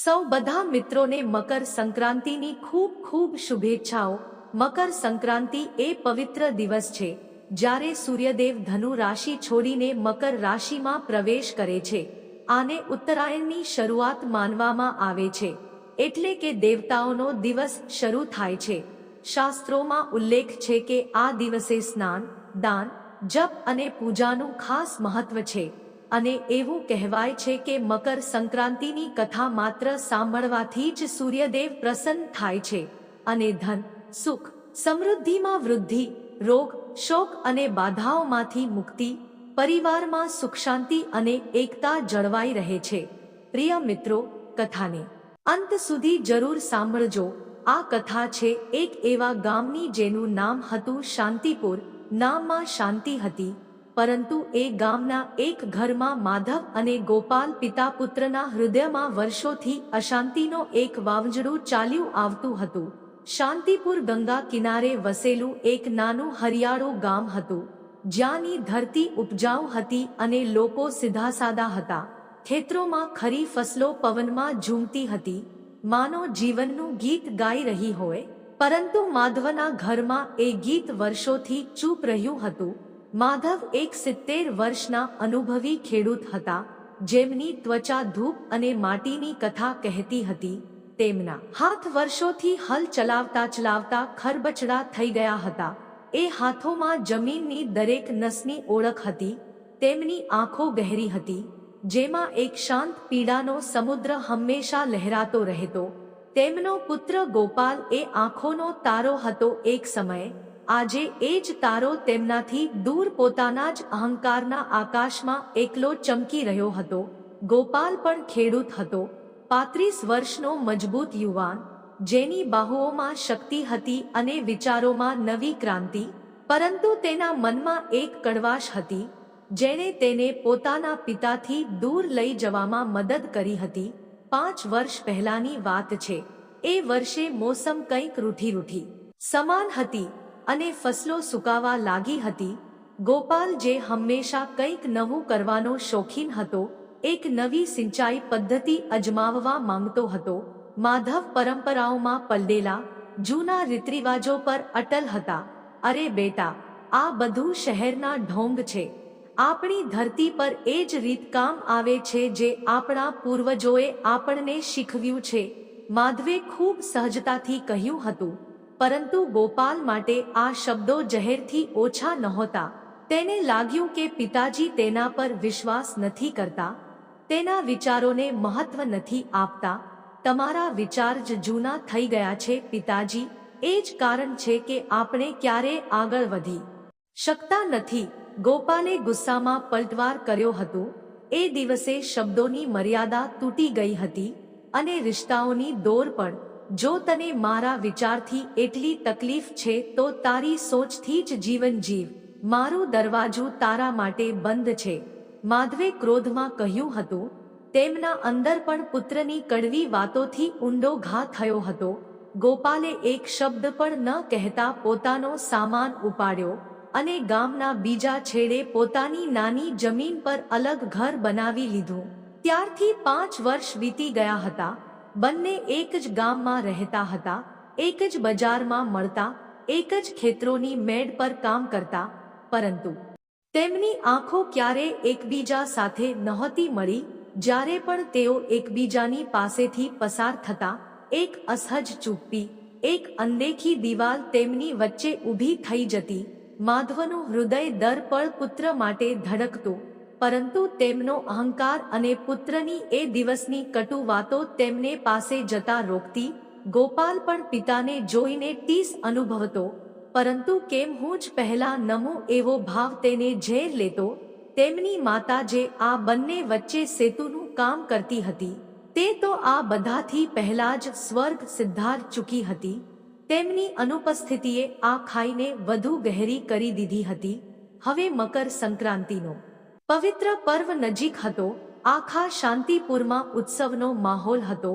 સૌ બધા મિત્રોને મકર સંક્રાંતિની ખૂબ ખૂબ શુભેચ્છાઓ. મકર સંક્રાંતિ એ પવિત્ર દિવસ છે, જ્યારે સૂર્યદેવ ધનુ રાશિ છોડીને મકર રાશિમાં પ્રવેશ કરે છે. આને ઉત્તરાયણની શરૂઆત માનવામાં આવે છે, એટલે કે દેવતાઓનો દિવસ શરૂ થાય છે. શાસ્ત્રોમાં ઉલ્લેખ છે કે આ દિવસે સ્નાન, દાન, જપ અને પૂજાનું ખાસ મહત્વ છે. અને એવું કહેવાય છે કે મકર સંક્રાંતિની કથા માત્ર સાંભળવાથી જ સૂર્યદેવ પ્રસન્ન થાય છે અને ધન, સુખ, સમૃદ્ધિમાં વૃદ્ધિ, રોગ, શોક અને બાધાઓમાંથી મુક્તિ, પરિવારમાં સુખ શાંતિ અને એકતા જળવાઈ રહે છે. પ્રિય મિત્રો, કથાને અંત સુધી જરૂર સાંભળજો. આ કથા છે એક એવા ગામની જેનું નામ હતું શાંતિપુર. નામમાં શાંતિ હતી. પરંતુ એ ગામના એક ઘરમાં માધવ અને ગોપાલ પિતા પુત્રના હૃદયમાં વર્ષોથી અશાંતિનો એક વાવજડું ચાલ્યું આવતું હતું. શાંતિપુર ગંગા કિનારે વસેલું એક નાનું હરિયાળું ગામ હતું. જ્યાંની ધરતી ઉપજાઉ હતી અને લોકો સીધા સાદા હતા. ખેતરોમાં ખરી ફસલો પવનમાં ઝૂમતી હતી. માનો જીવનનું ગીત ગાઈ રહી હોય, પરંતુ માધવના ઘરમાં એ ગીત વર્ષોથી ચૂપ રહ્યું હતું. માધવ એક સિત્તેર વર્ષના અનુભવી ખેડૂત હતા, જેમની ત્વચા ધૂપ અને માટીની કથા કહેતી હતી. તેમના હાથ વર્ષોથી હલ ચલાવતા ચલાવતા ખરબચડા થઈ ગયા હતા. એ હાથોમાં જમીનની દરેક નસની ઓળખ હતી. તેમની આંખો ગહેરી હતી. જેમાં એક શાંત પીડાનો સમુદ્ર હંમેશા લહેરાતો રહેતો. તેમનો પુત્ર ગોપાલ એ આંખોનો તારો હતો એક સમયે. આજે એ જ તારો તેમનાથી દૂર પોતાના જ અહંકારના આકાશમાં એકલો ચમકી રહ્યો હતો. ગોપાલ પણ ખેડૂત હતો. પાંત્રીસ વર્ષનો મજબૂત યુવાન, જેની બાહુઓમાં શક્તિ હતી અને વિચારોમાં નવી ક્રાંતિ, પરંતુ તેના મનમાં એક કડવાશ હતી, જેણે તેને પોતાના પિતાથી દૂર લઈ જવામાં મદદ કરી હતી. પાંચ વર્ષ પહેલાની વાત છે. એ વર્ષે મોસમ કંઈક રૂઠી રૂઠી. સમાન હતી. અને ફસલો સુકાવા લાગી હતી, ગોપાલ જે હંમેશા કંઈક નવું કરવાનો શોખીન હતો, એક નવી સિંચાઈ પદ્ધતિ અજમાવવા માંગતો હતો, માધવ પરંપરાઓમાં પલડેલા, જૂના રીતરિવાજો પર અટલ હતા, અરે બેટા, આ બધું શહેરના ઢોંગ છે, આપણી ધરતી પર એ જ રીત કામ આવે છે જે આપણા પૂર્વજોએ આપણને શીખવ્યું છે, માધવે ખૂબ સહજતાથી કહ્યું હતું. પરંતુ ગોપાલ માટે આ શબ્દો જહેરથી ઓછા નહોતા. તેને લાગ્યું કે પિતાજી તેના પર વિશ્વાસ નથી કરતા. તેના વિચારોને મહત્વ નથી આપતા. તમારા વિચાર જ જૂના થઈ ગયા છે પિતાજી. એ જ કારણ છે કે આપણે ક્યારે આગળ વધી શકતા નથી. ગોપાલે ગુસ્સામાં પલટવાર કર્યો હતો. એ દિવસે શબ્દોની મર્યાદા તૂટી ગઈ હતી અને રિશ્તાઓની દોર પણ જો તને મારા વિચારથી એટલી તકલીફ છે, તો તારી સોચથી જ જીવન જીવ. મારું દરવાજું તારા માટે બંધ છે. માધવે ક્રોધમાં કહ્યું હતું, તેમના અંદર પણ પુત્રની કડવી વાતોથી ઊંડો ઘા થયો હતો. ગોપાલે એક શબ્દ પણ ન કહેતા પોતાનો સામાન ઉપાડ્યો અને ગામના બીજા છેડે પોતાની નાની જમીન પર અલગ ઘર બનાવી લીધું. ત્યારથી પાંચ વર્ષ વીતી ગયા હતા. બંને એક જ ગામમાં રહેતા હતા, એક જ બજારમાં મળતા, એક જ ખેતરોની મેડ પર કામ કરતા, પરંતુ તેમની આંખો ક્યારે એકબીજા સાથે નહોતી મળી, જ્યારે પણ તેઓ એકબીજાની પાસેથી પસાર થતા, એક અસહજ ચૂપી, એક અનદેખી દિવાલ તેમની વચ્ચે ઊભી થઈ જતી, માધવનું હૃદય દર પળ પુત્ર માટે ધડકતું પરંતુ તેમનો અહંકાર અને પુત્રની એ દિવસની કટુ વાતો તેમને પાસે જતા રોકતી, ગોપાલ પણ પિતાને જોઈને ટીસ અનુભવતો, પરંતુ કેમ હું જ પહેલા નમો એવો ભાવ તેને ઝેર લેતો? તેમની માતા જે આ બંને વચ્ચે સેતુનું કામ કરતી હતી, તે તો આ બધાથી પહેલા જ સ્વર્ગ સિદ્ધાર્થ ચૂકી હતી. તેમની અનુપસ્થિતિએ આ ખાઈને વધુ ગહેરી કરી દીધી હતી. હવે મકર સંક્રાંતિનો પવિત્ર પર્વ નજીક હતો, આખા શાંતિપુરમાં ઉત્સવનો માહોલ હતો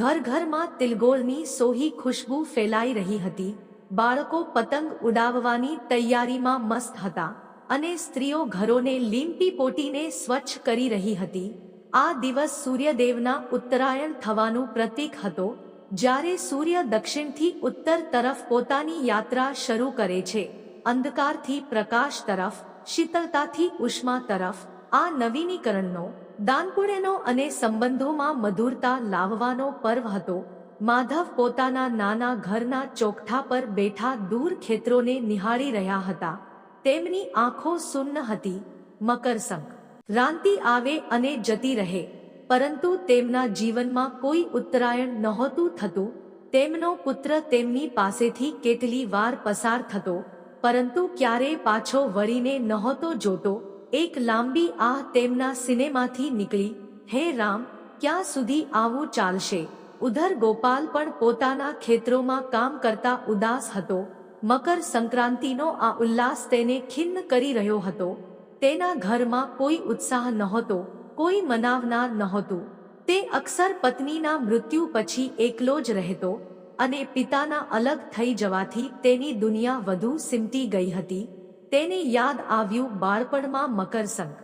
ઘર ઘરમાં તિલગોળની સોહી ખુશ્બુ ફેલાઈ રહી હતી, બાળકો પતંગ ઉડાવવાની તૈયારીમાં મસ્ત હતા અને સ્ત્રીઓ ઘરોને લીમપી પોટીને સ્વચ્છ કરી રહી હતી. આ દિવસ સૂર્યદેવના ઉત્તરાયણ થવાનું પ્રતીક હતો, જ્યારે સૂર્ય દક્ષિણથી ઉત્તર તરફ પોતાની યાત્રા શરૂ કરે છે, અંધકારથી પ્રકાશ તરફ શીતળતાથી ઉષ્મા તરફ, આ નવીનીકરણનો દાનપુરેનો અને સંબંધોમાં મધુરતા લાવવાનો પર્વ હતો. માધવ પોતાના નાના ઘરના ચોકઠા પર બેઠા દૂર ખેતરોને નિહાળી રહ્યા હતા. તેમની આંખો સુન્ન હતી. મકરસંક રાંતિ આવે અને જતી રહે. પરંતુ તેમના જીવનમાં કોઈ ઉત્તરાયણ નહોતું થતું. તેમનો પુત્ર તેમની પાસેથી કેટલી વાર પસાર થતો. પરંતુ ક્યારેય પાછો વળીને નહોતો જોતો, એક લાંબી આહ તેમના સિનેમાથી નીકળી, હે રામ, ક્યાં સુધી આવું ચાલશે? ઉધર ગોપાલ પણ પોતાના ખેતરોમાં કામ કરતા ઉદાસ હતો. મકર સંક્રાંતિનો આ ઉલ્લાસ તેને ખિન્ન કરી રહ્યો હતો. તેના ઘરમાં કોઈ ઉત્સાહ નહોતો, કોઈ મનાવનાર નહોતું. તે અક્ષર પત્નીના મૃત્યુ પછી એકલો જ રહેતો. અને પિતાના અલગ થઈ જવાથી તેની દુનિયા વધુ સિમટી ગઈ હતી. તેને યાદ આવ્યું બાળપણમાં મકરસંક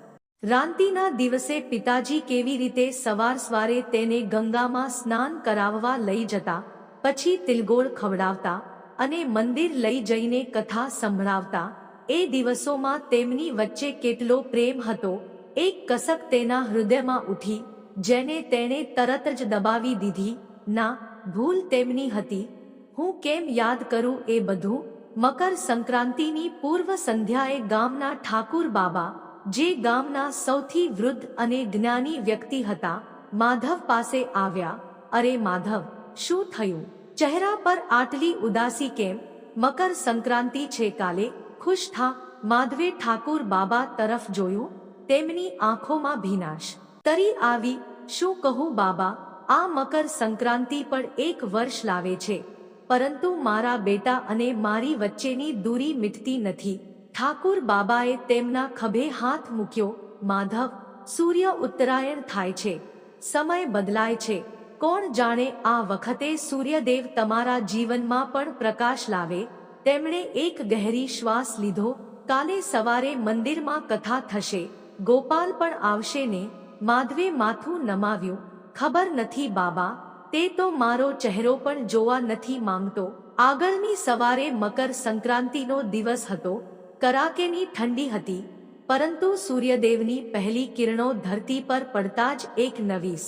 રાંતિના દિવસે પિતાજી કેવી રીતે સવાર સવારે તેને ગંગામાં સ્નાન કરાવવા લઈ જતા, પછી તિલગોળ ખવડાવતા અને મંદિર લઈ જઈને કથા સંભળાવતા, એ દિવસોમાં તેમની વચ્ચે કેટલો પ્રેમ હતો. એક કસક તેના હૃદયમાં ઉઠી, જેને તેણે તરત જ દબાવી દીધી, ના ભૂલ તેમની હતી. હું કેમ યાદ કરું એ બધું? મકર સંક્રાંતિની પૂર્વ સંધ્યાએ ગામના ઠાકુર બાબા, જે ગામના સૌથી વૃદ્ધ અને જ્ઞાની વ્યક્તિ હતા, માધવ પાસે આવ્યા. અરે માધવ, શું થયું? ચહેરા પર આટલી ઉદાસી કેમ? મકર સંક્રાંતિ છે કાલે, ખુશ થા. માધવે ઠાકુર બાબા તરફ જોયું. તેમની આંખોમાં ભીનાશ. તરી આવી, શું કહું બાબા? આ મકર સંક્રાંતિ પણ એક વર્ષ લાવે છે. પરંતુ મારા બેટા અને મારી વચ્ચેની દૂરી મિટતી નથી. ઠાકુર બાબાએ તેમના ખભે હાથ મૂક્યો. માધવ, સૂર્ય ઉત્તરાયણ થાય છે. સમય બદલાય છે. કોણ જાણે આ વખતે સૂર્યદેવ તમારા જીવનમાં પણ પ્રકાશ લાવે? તેમણે એક ગહેરી શ્વાસ લીધો. કાલે સવારે મંદિરમાં કથા થશે. ગોપાલ પણ આવશે ને? માધવે માથું નમાવ્યું. ખબર નથી બાબા, તે તો મારો ચહેરો પણ જોવા નથી માંગતો. આગળની સવારે મકર સંક્રાંતિનો દિવસ હતો, કરાકેની ઠંડી હતી, પરંતુ સૂર્યદેવની પહેલી કિરણો ધરતી પર પડતા જ એક નવીસ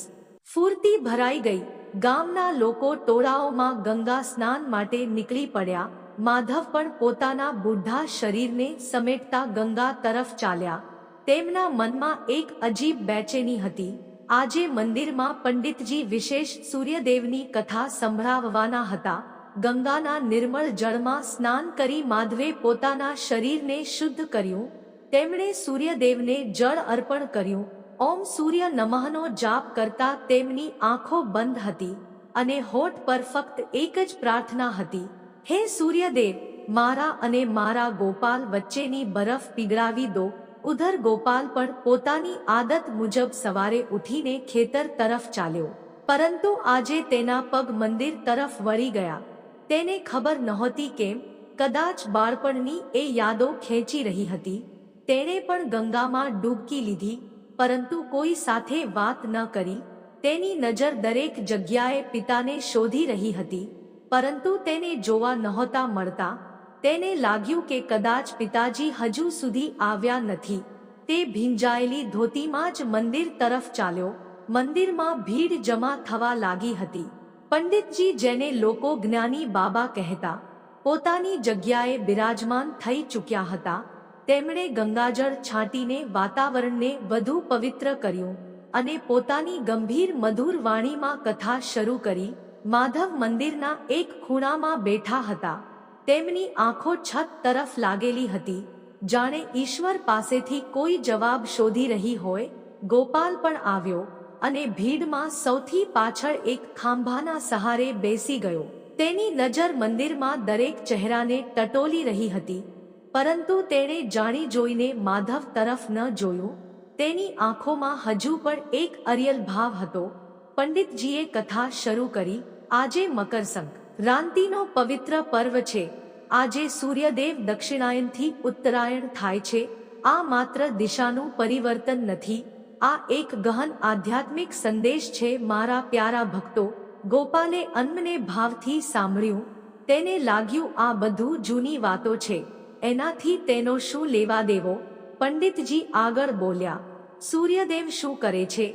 ફૂર્તિ ભરાઈ ગઈ. ગામના લોકો ટોળાઓમાં ગંગા સ્નાન માટે નીકળી પડ્યા. માધવ પણ પોતાના બુઢા શરીરને સમેટતા ગંગા તરફ ચાલ્યા. તેમના મનમાં એક અજીબ બેચેની હતી. આજે મંદિરમાં પંડિતજી વિશેષ સૂર્યદેવની કથા સંભળાવવાના હતા. ગંગાના નિર્મળ જળમાં સ્નાન કરી માધવે પોતાના શરીરને શુદ્ધ કર્યું. તેમણે સૂર્યદેવને જળ અર્પણ કર્યું. ઓમ સૂર્ય નમઃનો જાપ કરતા તેમની આંખો બંધ હતી અને હોઠ પર ફક્ત એક જ પ્રાર્થના હતી. હે સૂર્યદેવ, મારા અને મારા ગોપાલ વચ્ચેની બરફ પીગળાવી દો. ઉધર ગોપાલ પણ પોતાની આદત મુજબ સવારે ઉઠીને ખેતર તરફ ચાલ્યો. પરંતુ આજે તેના પગ મંદિર તરફ વળી ગયા. તેને ખબર નહોતી કેમ, કદાચ બાળપણની એ યાદો ખેંચી રહી હતી. તેણે પણ ગંગામાં ડૂબકી લીધી, પરંતુ કોઈ સાથે વાત ન કરી. તેની નજર દરેક જગ્યાએ પિતાને શોધી રહી હતી, પરંતુ તેને જોવા નહોતા મળતા. તેને લાગ્યું કે કદાચ પિતાજી હજુ સુધી આવ્યા નથી. તે ભીંજાયેલી ધોતીમાં જ મંદિર તરફ ચાલ્યો. મંદિરમાં ભીડ જમા થવા લાગી હતી. પંડિતજી જેને લોકો જ્ઞાની બાબા કહેતા, પોતાની જગ્યાએ બિરાજમાન થઈ ચૂક્યા હતા. તેમણે ગંગાજળ છાંટીને વાતાવરણને વધુ પવિત્ર કર્યું અને પોતાની ગંભીર મધુર વાણીમાં કથા શરૂ કરી. માધવ મંદિરના એક ખૂણામાં બેઠા હતા. તેમની આંખો છત તરફ લાગેલી હતી. જાણે ઈશ્વર પાસેથી કોઈ જવાબ શોધી રહી હોય, ગોપાલ પણ આવ્યો અને ભીડમાં સૌથી પાછળ એક ખાંભાના સહારે બેસી ગયો. તેની નજર મંદિરમાં દરેક ચહેરાને ટટોલી રહી હતી, પરંતુ તેણે જાણી જોઈને માધવ તરફ ન જોયું. તેની આંખોમાં હજુ પણ એક અરિયલ ભાવ હતો. પંડિતજીએ કથા શરૂ કરી, આજે મકરસંક. રાંતિનો પવિત્ર પર્વ છે. આજે સૂર્યદેવ દક્ષિણાયનથી ઉત્તરાયણ થાય છે. આ માત્ર દિશાનું પરિવર્તન નથી. આ એક ગહન આધ્યાત્મિક સંદેશ છે. મારા પ્યારા ભક્તો, ગોપાલે અન્મને ભાવથી સાંભળ્યું. તેને લાગ્યું આ બધું જૂની વાતો છે. એનાથી તેનો શું લેવા દેવો? પંડિતજી આગળ બોલ્યા. સૂર્યદેવ શું કરે છે?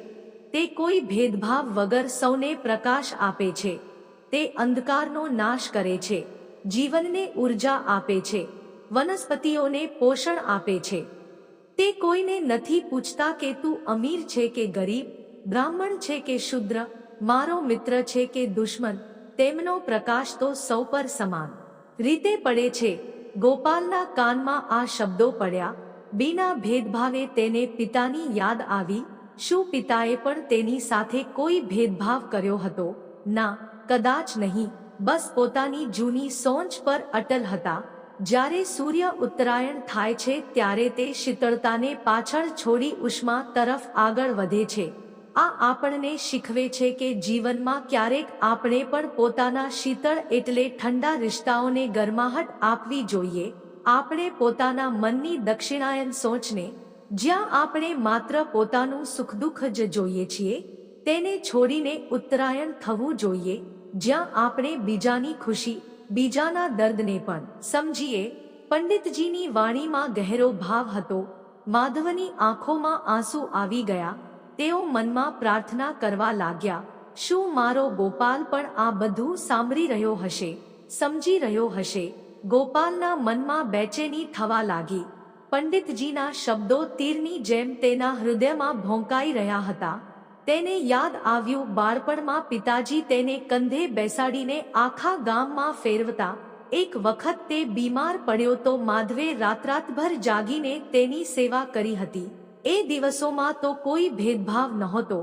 તે કોઈ ભેદભાવ વગર સૌને પ્રકાશ આપે છે. તે અંધકારનો નાશ કરે છે, જીવનને ઊર્જા આપે છે, વનસ્પતિઓને પોષણ આપે છે. તે કોઈને નથી પૂછતા કે તું અમીર છે કે ગરીબ, બ્રાહ્મણ છે કે શુદ્ર, મારો મિત્ર છે કે દુશ્મન, તેમનો પ્રકાશ તો સૌ પર સમાન. રીતે પડે છે, ગોપાલના કાનમાં આ શબ્દો પડ્યા, બિના ભેદભાવે તેને પિતાની યાદ આવી, શું પિતાએ પણ તેની સાથે કોઈ ભેદભાવ કર્યો હતો? ના કદાચ નહીં, બસ પોતાની જૂની સોંચ પર અટલ હતા. જ્યારે સૂર્ય ઉત્તરાયણ થાય છે ત્યારે તે શીતળતાને પાછળ છોડી ઉષ્મા તરફ આગળ વધે છે. આ આપણને શીખવે છે કે જીવનમાં ક્યારેક આપણે પણ પોતાના શીતળ એટલે ઠંડા રિશ્તાઓને ગરમાહટ આપવી જોઈએ. આપણે પોતાના મનની દક્ષિણાયન સોચને, જ્યાં આપણે માત્ર પોતાનું સુખ દુઃખ જ જોઈએ છીએ, તેને છોડીને ઉત્તરાયણ થવું જોઈએ. જ્યાં આપણે બીજાની ખુશી, બીજાના દર્દને પણ સમજીએ. પંડિતજીની વાણીમાં ગહેરો ભાવ હતો. માધવની આંખોમાં આંસુ આવી ગયા. તેઓ મનમાં પ્રાર્થના કરવા લાગ્યા. શું મારો ગોપાલ પણ આ બધું સાંભળી રહ્યો હશે? સમજી રહ્યો હશે? ગોપાલના મનમાં બેચેની થવા લાગી. પંડિતજીના શબ્દો તીરની જેમ તેના હૃદયમાં ભોંકાઈ રહ્યા હતા. તેને યાદ આવ્યું, બાળપણમાં પિતાજી તેને કંધે બેસાડીને આખા ગામમાં ફેરવતા. એક વખત તે બીમાર પડ્યો તો માધવે રાતરાતભર જાગીને તેની સેવા કરી હતી. એ દિવસોમાં તો કોઈ ભેદભાવ નહોતો.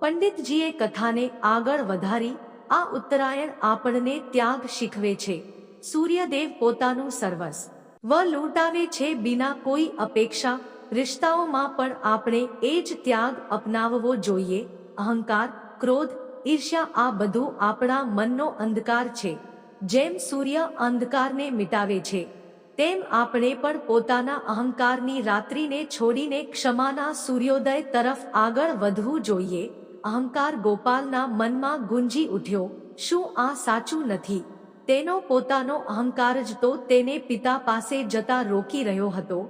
પંડિતજીએ કથાને આગળ વધારી. આ ઉત્તરાયણ આપણને ત્યાગ શીખવે છે. સૂર્યદેવ પોતાનું સર્વસ વ લૂંટાવે છે, બિના કોઈ અપેક્ષા. રિશ્તાઓમાં પણ આપણે એ જ ત્યાગ અપનાવવો જોઈએ. અહંકાર, ક્રોધ, ઈર્ષ્યા આ બધું આપણા મનનો અંધકાર છે. જેમ સૂર્ય અંધકારને મિટાવે છે, તેમ આપણે પણ પોતાના અહંકારની રાત્રિને છોડીને ક્ષમાના સૂર્યોદય તરફ આગળ વધવું જોઈએ. અહંકાર ગોપાલના મનમાં ગુંજી ઉઠ્યો, શું આ સાચું નથી? તેનો પોતાનો અહંકાર જ તો તેને પિતા પાસે જતા રોકી રહ્યો હતો.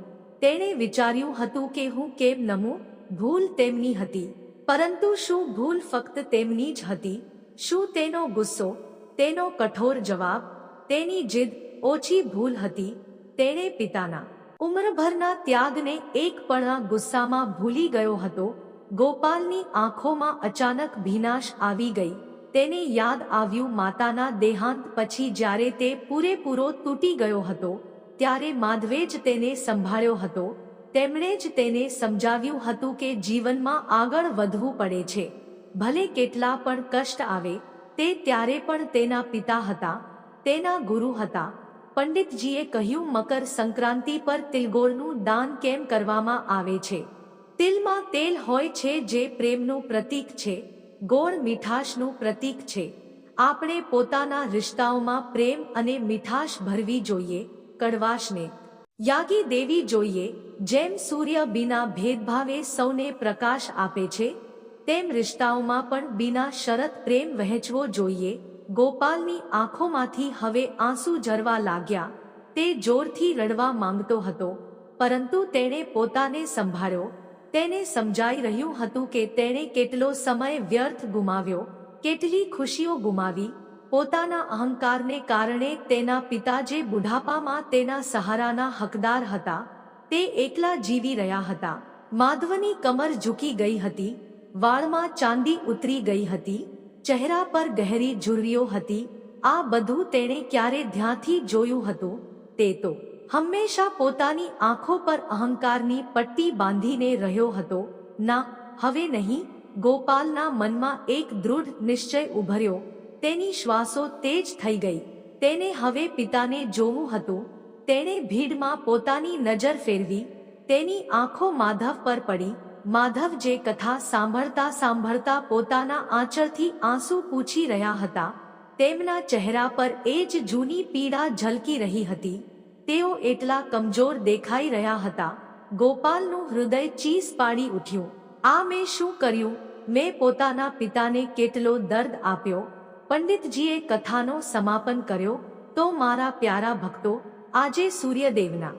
તેણે વિચાર્યું હતું કે હું કેમ નમું? ભૂલ તેમની હતી. પરંતુ શું ભૂલ ફક્ત તેમની જ હતી? શું તેનો ગુસ્સો? તેનો કઠોર જવાબ? તેની જીદ ઓછી ભૂલ હતી? તેણે પિતાના ઉંમરભરના ત્યાગને એક પણ ગુસ્સામાં ભૂલી ગયો હતો. ગોપાલની આંખોમાં અચાનક ભીનાશ આવી ગઈ. તેને યાદ આવ્યું માતાના દેહાંત પછી જ્યારે તે પૂરેપૂરો તૂટી ગયો હતો. ત્યારે માધવે જ તેને સંભાળ્યો હતો. તેમણે જ તેને સમજાવ્યું હતું કે જીવનમાં આગળ વધવું પડે છે. ભલે કેટલા પણ કષ્ટ આવે, તે ત્યારે પણ તેના પિતા હતા, તેના ગુરુ હતા. પંડિતજીએ કહ્યું, મકર સંક્રાંતિ પર તિલગોળનું દાન કેમ કરવામાં આવે છે? તિલમાં તેલ હોય છે જે પ્રેમનું પ્રતીક છે, ગોળ મીઠાશનું પ્રતીક છે. આપણે પોતાના રિશ્તાઓમાં પ્રેમ અને મીઠાશ ભરવી જોઈએ. કડવાશને. યાગી દેવી જોઈએ, જેમ સૂર્ય બિના ભેદભાવે સૌને પ્રકાશ આપે છે, તેમ રિશ્તાઓમાં પણ બિના શરત પ્રેમ વહેંચવો જોઈએ. ગોપાલની આંખોમાંથી હવે આંસુ જરવા લાગ્યા, તે જોરથી રડવા માંગતો હતો, પરંતુ તેણે પોતાને સંભાળ્યો, તેને સમજાઈ રહ્યું હતું કે તેણે કેટલો સમય વ્યર્થ ગુમાવ્યો, કેટલી ખુશીઓ ગુમાવી પોતાના અહંકારને કારણે તેના પિતા જે બુઢાપામાં તેના સહારાના હકદાર હતા. તે એકલા જીવી રહ્યા હતા. માધવની કમર ઝૂકી ગઈ હતી. વાળમાં ચાંદી ઉતરી ગઈ હતી. ચહેરા પર ગહેરી ઝુર્રીઓ હતી. આ બધું તેણે ક્યારે ધ્યાનથી જોયું હતું? તે તો હંમેશા પોતાની આંખો પર અહંકારની પટ્ટી બાંધીને રહ્યો હતો. ના, હવે નહીં. ગોપાલના મનમાં એક દૃઢ નિશ્ચય ઉભર્યો. તેની શ્વાસો તેજ થઈ ગઈ. તેને હવે પિતાને જોવું હતું. તેણે ભીડમાં પોતાની નજર ફેરવી. તેની આંખો માધવ પર પડી. માધવ જે કથા સાંભળતા સાંભળતા પોતાના આંચળથી આંસુ પૂછી રહ્યા હતા. તેમના ચહેરા પર એ જ જૂની પીડા ઝલકી રહી હતી. તેઓ એટલા કમજોર દેખાઈ રહ્યા હતા. ગોપાલનું હૃદય ચીસ પાડી ઉઠ્યું. આ મેં શું કર્યું? મેં પોતાના પિતાને કેટલો દર્દ આપ્યો? પંડિતજીએ કથાનો સમાપન કર્યો તો મારા પ્યારા ભક્તો, આજે સૂર્યદેવના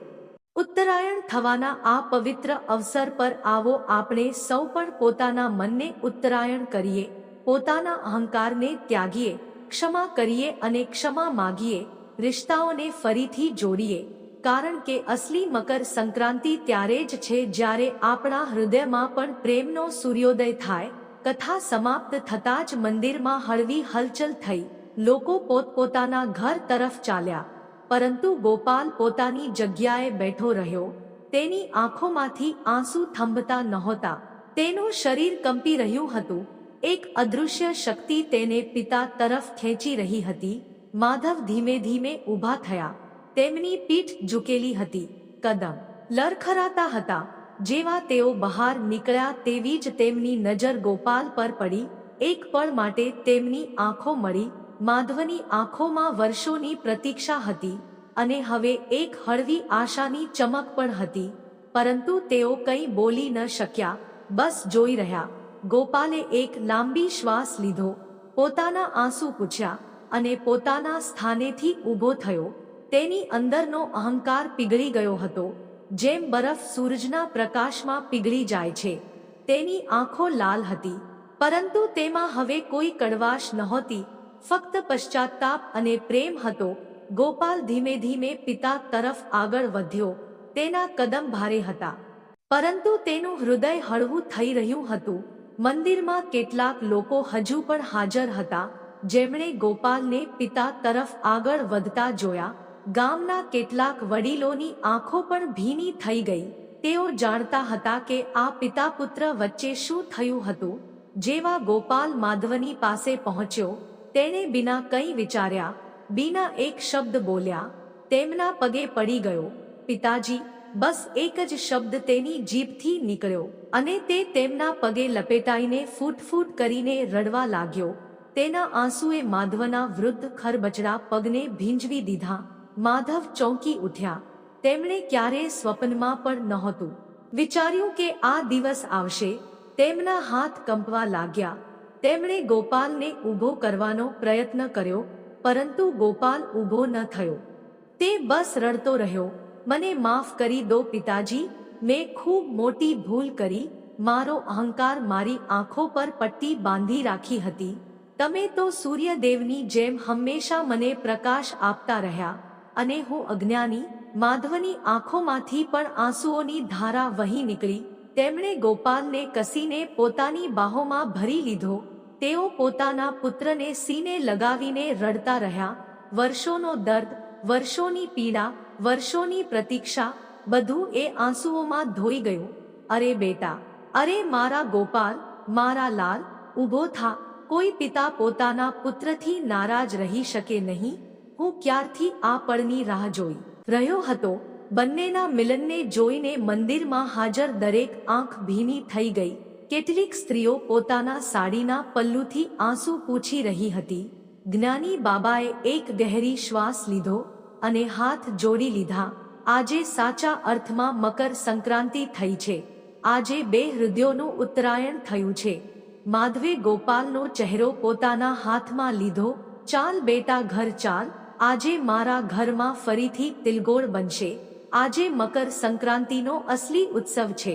ઉત્તરાયણ થવાના આ પવિત્ર અવસર પર આવો આપણે સૌ પણ પોતાના મનને ઉત્તરાયણ કરીએ, પોતાના અહંકારને ત્યાગીએ, ક્ષમા કરીએ અને ક્ષમા માગીએ, રિશ્તાઓને ફરીથી જોડીએ. કારણ કે અસલી મકર સંક્રાંતિ ત્યારે જ છે જ્યારે આપણા હૃદયમાં પણ પ્રેમનો સૂર્યોદય થાય કથા સમાપ્ત થતાં જ મંદિરમાં હળવી હલચલ થઈ. લોકો પોતપોતાના ઘર તરફ ચાલ્યા. પરંતુ ગોપાલ પોતાની જગ્યાએ બેઠો રહ્યો. તેની આંખોમાંથી આંસુ થંભતા નહોતા. તેનું શરીર કંપી રહ્યું હતું. એક અદૃશ્ય શક્તિ તેને પિતા તરફ ખેંચી રહી હતી. માધવ ધીમે ધીમે ઊભા થયા. તેમની પીઠ ઝૂકેલી હતી. કદમ લરખરાતા હતા. જેવા તેઓ બહાર નીકળ્યા તેવી જ તેમની નજર ગોપાલ પર પડી, એક પળ માટે તેમની આંખો મળી, માધવની આંખોમાં વર્ષોની પ્રતીક્ષા હતી, અને હવે એક હળવી આશાની ચમક પણ હતી, પરંતુ તેઓ કંઈ બોલી ન શક્યા, બસ જોઈ રહ્યા, ગોપાલે એક લાંબી શ્વાસ લીધો, પોતાના આંસુ પૂછ્યા, અને પોતાના સ્થાનેથી ઊભો થયો, તેની અંદરનો અહંકાર પીગળી ગયો હતો જેમ બરફ સૂરજના પ્રકાશમાં પીગળી જાય છે, તેની આંખો લાલ હતી, પરંતુ તેમાં હવે કોઈ કડવાશ નહોતી, ફક્ત પશ્ચાતાપ અને પ્રેમ હતો. ગોપાલ ધીમે ધીમે પિતા તરફ આગળ વધ્યો, તેના કદમ ભારે હતા. પરંતુ તેનું હૃદય હળવું થઈ રહ્યું હતું. મંદિરમાં કેટલાક લોકો હજુ પણ હાજર હતા, જેમણે ગોપાલને પિતા તરફ આગળ વધતા જોયા. ગામના કેટલાક વડીલોની આંખો પણ ભીની થઈ ગઈ. તેઓ જાણતા હતા કે આ પિતા પુત્ર વચ્ચે શું થયું હતું. જેવા ગોપાલ માધવની પાસે પહોંચ્યો, તેણે બિના કંઈ વિચાર્યા, બીના એક શબ્દ બોલ્યા, તેમના પગે પડી ગયો. પિતાજી, બસ એક જ શબ્દ તેની જીભથી નીકળ્યો અને તે તેમના પગે લપેટાઈને ફૂટ ફૂટ કરીને રડવા લાગ્યો. તેના આંસુએ માધવના વૃદ્ધ ખરબચડા પગને ભીંજવી દીધા. માધવ ચોંકી ઉઠ્યા. તેમણે ક્યારેય સ્વપ્નમાં પણ નહોતું. વિચાર્યું કે આ દિવસ આવશે, તેમના હાથ કંપવા લાગ્યા. તેમણે ગોપાલને ઊભો કરવાનો પ્રયત્ન કર્યો, પરંતુ ગોપાલ ઊભો ન થયો. તે બસ રડતો રહ્યો, મને માફ કરી દો પિતાજી, મેં ખૂબ મોટી ભૂલ કરી, મારો અહંકાર મારી આંખો પર પટ્ટી બાંધી રાખી હતી. તમે તો સૂર્યદેવની જેમ હંમેશા મને પ્રકાશ આપતા રહ્યા. અને હું અજ્ઞાની, માધવની આંખોમાંથી પણ આંસુઓની ધારા વહી નીકળી. તેમણે ગોપાલને કસીને પોતાની બાહોમાં ભરી લીધો. તેઓ પોતાના પુત્રને સીને લગાવીને રડતા રહ્યા. વર્ષોનો દર્દ, વર્ષોની પીડા, વર્ષોની પ્રતીક્ષા, બધું એ આંસુઓમાં ધોઈ ગયું. અરે બેટા, અરે મારા ગોપાલ, મારા લાલ, ઊભો થા. કોઈ પિતા પોતાના પુત્રથી નારાજ રહી શકે નહીં? હું ક્યારથી આ પળની રાહ જોઈ? રહ્યો હતો, બંનેના મિલનને જોઈને મંદિરમાં હાજર દરેક આંખ ભીની થઈ ગઈ. કેટલીક સ્ત્રીઓ પોતાના સાડીના પલ્લુથી આંસુ પૂછી રહી હતી. જ્ઞાની બાબાએ એક ગહેરી શ્વાસ લીધો અને હાથ જોડી લીધા. આજે સાચા અર્થમાં મકર સંક્રાંતિ થઈ છે. આજે બે હૃદયોનું ઉત્તરાયણ થયું છે. માધવે ગોપાલનો ચહેરો પોતાના હાથમાં લીધો. ચાલ બેટા ઘર ચાલ. આજે મારા ઘરમાં ફરીથી તિલગોળ બનશે. આજે મકર સંક્રાંતિનો અસલી ઉત્સવ છે.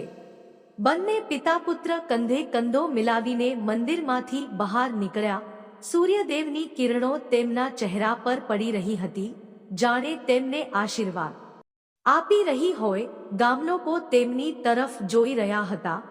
બંને પિતા પુત્ર કંધે કંદો મિલાવીને મંદિરમાંથી બહાર નીકળ્યા. સૂર્યદેવની કિરણો તેમના ચહેરા પર પડી રહી હતી. જાણે તેમને આશીર્વાદ આપી રહી હોય. ગામલોકો તેમની તરફ જોઈ રહ્યા હતા.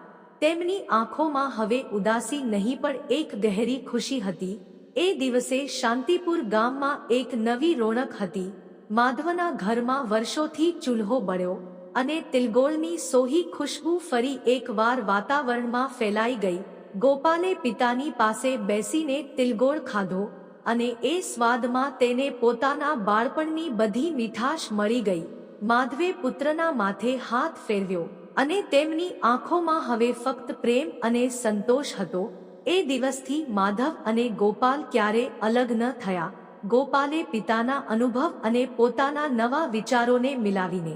તેમની આંખોમાં હવે ઉદાસી નહીં પણ એક ગહેરી ખુશી હતી. એ દિવસે શાંતિપુર ગામમાં એક નવી રોણક હતી. માધવના ઘરમાં વર્ષોથી ચૂલ્હો બળ્યો અને તિલગોળની સોહી ખુશ્બુ ફરી એકવાર વાતાવરણમાં ફેલાઈ ગઈ. ગોપાલે પિતાની પાસે બેસીને તિલગોળ ખાધો અને એ સ્વાદમાં તેને પોતાના બાળપણની બધી મીઠાશ મળી ગઈ. માધવે પુત્રના માથે હાથ ફેરવ્યો અને તેમની આંખોમાં હવે ફક્ત પ્રેમ અને સંતોષ હતો. એ દિવસથી માધવ અને ગોપાલ ક્યારે અલગ ન થયા. ગોપાલે પિતાના અનુભવ અને પોતાના નવા વિચારોને મિલાવીને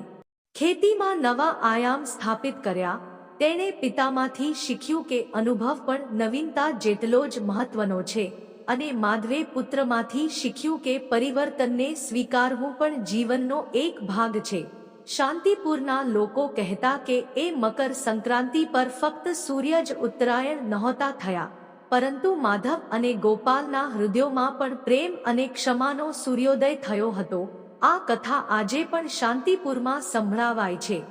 ખેતીમાં નવા આયામ સ્થાપિત કર્યા. તેણે પિતામાંથી શીખ્યું કે અનુભવ પણ નવીનતા જેટલો જ મહત્વનો છે અને માધવે પુત્રમાંથી શીખ્યું કે પરિવર્તનને સ્વીકારવું પણ જીવનનો એક ભાગ છે. શાંતિપુરના લોકો કહેતા કે એ મકર સંક્રાંતિ પર ફક્ત સૂર્ય જ ઉત્તરાયણ નહોતા થયા. પરંતુ માધવ અને ગોપાલના હૃદયોમાં પણ પ્રેમ અને ક્ષમાનો સૂર્યોદય થયો હતો. આ કથા આજે પણ શાંતિપુરમાં સંભળાવાય છે.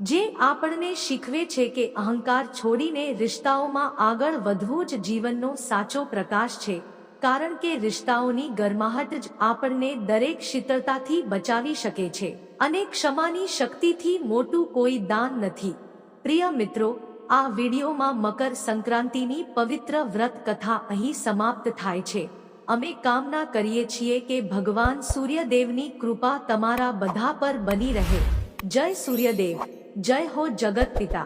જે આપણને શીખવે છે કે અહંકાર છોડીને રિશ્તાઓમાં આગળ વધવું જ જીવનનો સાચો પ્રકાશ છે. કારણ કે રિશ્તાઓની ગરમાહટ જ આપણને દરેક શીતળતાથી બચાવી શકે છે. અને ક્ષમાની શક્તિથી મોટું કોઈ દાન નથી. પ્રિય મિત્રો આ વિડીયોમાં મકર સંક્રાંતિની પવિત્ર વ્રત કથા અહીં સમાપ્ત થાય છે. અમે કામના કરીએ છીએ કે ભગવાન સૂર્યદેવની કૃપા તમારા બધા પર બની રહે. જય સૂર્યદેવ. જય હો જગત પિતા.